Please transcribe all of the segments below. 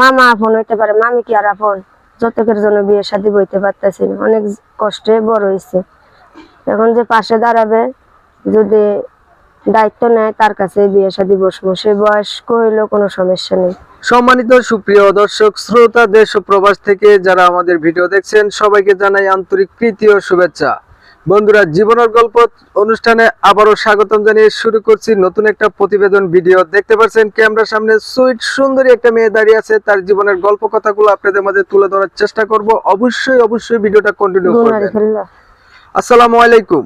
মামা আপন হইতে পারে, মামি কি আর আপন? যতকের জন্য বিয়ে শাদী বইতে পারতেছি না, অনেক কষ্টে বড় হয়েছে এখন যে পাশে দাঁড়াবে, যদি দায়িত্ব নেয়, তার কাছে বিয়ে শাদী বসবো। সে বয়স্ক হইলেও কোনো সমস্যা নেই। সম্মানিত সুপ্রিয় দর্শক, শ্রোতা, দেশ ও প্রবাস থেকে যারা আমাদের ভিডিও দেখছেন, সবাইকে জানাই আন্তরিক প্রীতি ও শুভেচ্ছা। বন্ধুরা জীবনের গল্প অনুষ্ঠানে আবারও স্বাগতম জানিয়ে শুরু করছি নতুন একটা প্রতিবেদন ভিডিও। দেখতে পাচ্ছেন ক্যামেরার সামনে সুইট সুন্দরী একটা মেয়ে দাঁড়িয়ে আছে। তার জীবনের গল্প কথাগুলো আপনাদের মাঝে তুলে ধরার চেষ্টা করব। অবশ্যই অবশ্যই ভিডিওটা কন্টিনিউ করবেন। আসসালামু আলাইকুম।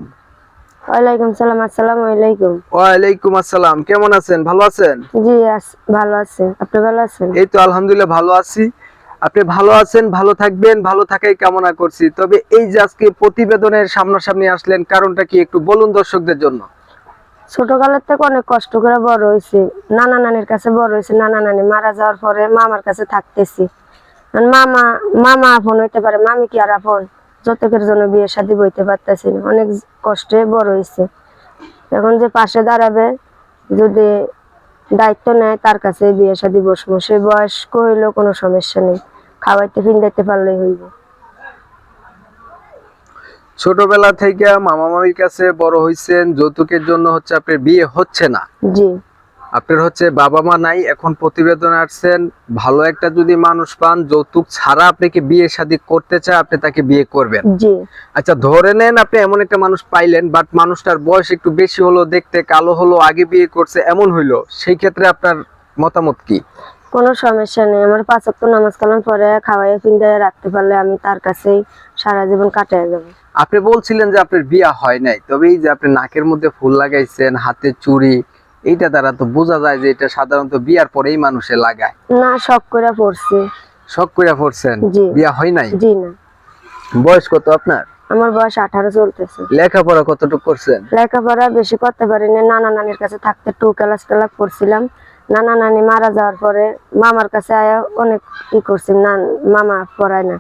ওয়ালাইকুম সালাম আসসালামু আলাইকুম। ওয়ালাইকুম আসসালাম কেমন আছেন? ভালো আছেন? জি ভালো আছেন আপনি ভালো আছেন? এই তো আলহামদুলিল্লাহ ভালো আছি। আপনি ভালো আছেন, ভালো থাকবেন, ভালো থাকাই কামনা করছি। তবে এই যে আজকে প্রতিবেদনের সামনাসামনি আসলেন, কারণটা কি একটু বলুন দর্শকদের জন্য? ছোটকালের থেকে অনেক কষ্ট করে বড় হয়েছে। নানা নানির কাছে বড় হয়েছে, নানা নানি মারা যাওয়ার পরে মামার কাছে থাকতেছি। মামা মামা আপন হইতে পারে, মামি কি আর আপন? যতকের জন্য বিয়ে শাদী বইতে পারতেছি না। অনেক কষ্টে বড় হয়েছে। এখন যে পাশে দাঁড়াবে, যদি দায়িত্ব নেয়, তার কাছে বিয়ে শাদী বসবো। সে বয়স্ক হইলেও কোনো সমস্যা নেই। খাওয়াইতে ফিন্দাইতে পারলেই হইব। ছোটবেলা থেকে মামা মামির কাছে বড় হইছেন যৌতুকের জন্য হচ্ছে আপনার বিয়ে হচ্ছে না। জি। আপনার হচ্ছে বাবা মা নাই এখন প্রতিবেদন আসছেন ভালো একটা যদি মানুষ পান যৌতুক ছাড়া আপনাকে বিয়ে শাদী করতে চায় আপনি তাকে বিয়ে করবেন। জি। আচ্ছা ধরে নেন আপনি এমন একটা মানুষ পাইলেন বাট মানুষটার বয়স একটু বেশি হলো দেখতে কালো হলো আগে বিয়ে করছে এমন হইল সেই ক্ষেত্রে আপনার মতামত কি? কোনো সমস্যা নেই। আমার পাঁচ ওয়াক্ত নামাজ কালাম পরে খাওয়াই ফিন্দাই রাখতে পারলে আমি তার কাছেই সারা জীবন কাটিয়ে যাব। আপনি বলছিলেন যে আপনার বিয়া হয় নাই। তবে এই যে আপনি নাকের মধ্যে ফুল লাগাইছেন হাতে চুড়ি এইটা দ্বারা তো বোঝা যায় যে এটা সাধারণত বিয়ার পরেই মানুষে লাগায়। না শখ করে পড়ছে। শখ করে পড়ছেন? জি। বিয়া হয় নাই? জি না। বয়স কত আপনার? আমার বয়স আঠারো চলতেছে। লেখাপড়া কতটুকু করছেন? লেখাপড়া বেশি করতে পারিনি। নানা নানির কাছে থাকতে টু ক্লাস ক্লাস পড়ছিলাম। নানা নানি মারা যাওয়ার পরে মামার কাছে আয়া অনেক ই করছি না মামা পড়ায় না।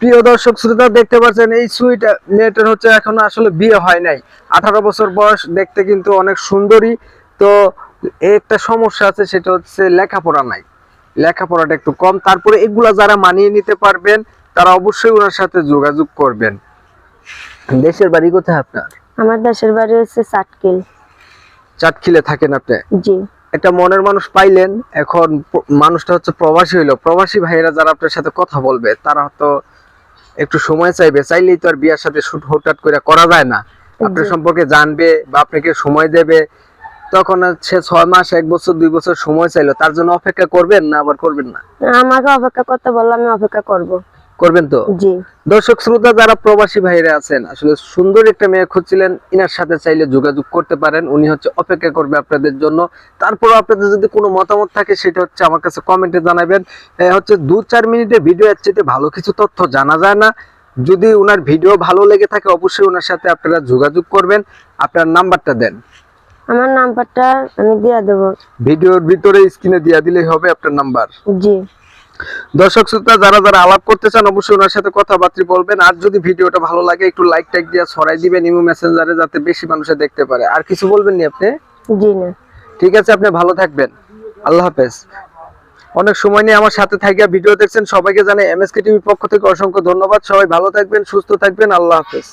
প্রিয় দর্শক শ্রোতা দেখতে পাচ্ছেন এই সুইট মেয়েটার হচ্ছে এখনও আসলে বিয়ে হয় নাই। আঠারো বছর বয়স দেখতে কিন্তু অনেক সুন্দরী। তো একটা সমস্যা আছে সেটা হচ্ছে লেখাপড়া নাই। লেখাপড়াটা একটু কম। তারপরে এগুলা যারা মানিয়ে নিতে পারবেন তারা অবশ্যই ওনার সাথে যোগাযোগ করবেন। দেশের বাড়ি কোথায় আপনার? আমার দেশের বাড়ি হচ্ছে চাটকিল। চাটখিলে থাকেন আপনি? জি। একটা মনের মানুষ পাইলেন এখন মানুষটা হচ্ছে প্রবাসী হইল। প্রবাসী ভাইয়েরা যারা আপনার সাথে কথা বলবে তারা তো একটু সময় চাইবে। চাইলেই তো আর বিয়ার সাথে শুট হঠাৎ করে করা যায় না। আপনার সম্পর্কে জানবে বা আপনাকে সময় দেবে। তখন সে ছয় মাস এক বছর দুই বছর সময় চাইলো। তার জন্য অপেক্ষা করবেন না আবার করবেন না আমাকে অপেক্ষা করতে বললে আমি অপেক্ষা করব। করবেন তো? দর্শক শ্রোতা যারা প্রবাসী ভাইরা আছেন আসলে সুন্দর একটা মেয়ে খুঁজছিলেন ইনার সাথে চাইলে যোগাযোগ করতে পারেন। উনি হচ্ছে অপেক্ষা করবে আপনাদের জন্য। তারপর আপনাদের যদি কোনো মতামত থাকে সেটা হচ্ছে আমার কাছে কমেন্টে জানাবেন। হচ্ছে দু চার মিনিটের ভিডিও এর ভালো কিছু তথ্য জানা যায় না। যদি ওনার ভিডিও ভালো লেগে থাকে অবশ্যই ওনার সাথে আপনারা যোগাযোগ করবেন। আপনার নাম্বারটা দেন। আমার নাম্বারটা আমি দিয়ে দেবো। ভিডিওর ভিতরে স্ক্রিনে দিয়ে দিলেই হবে আপনার নাম্বার। জি। দর্শক শ্রোতা যারা যারা আলাপ করতে চান অবশ্যই ওনার সাথে কথাবার্তা বলবেন। আর যদি ভিডিওটা ভালো লাগে একটু লাইক টাইক দিয়ে ছড়াই দিবেন ইমো মেসেঞ্জারে যাতে বেশি মানুষে দেখতে পারে। আর কিছু বলবেন নি আপনি? জি না। ঠিক আছে আপনি ভালো থাকবেন। আল্লাহ হাফেজ। অনেক সময় নিয়ে আমার সাথে থাকিয়া ভিডিও দেখছেন। সবাইকে জানাই এমএসকে টিভির পক্ষ থেকে অসংখ্য ধন্যবাদ। সবাই ভালো থাকবেন সুস্থ থাকবেন। আল্লাহ হাফেজ।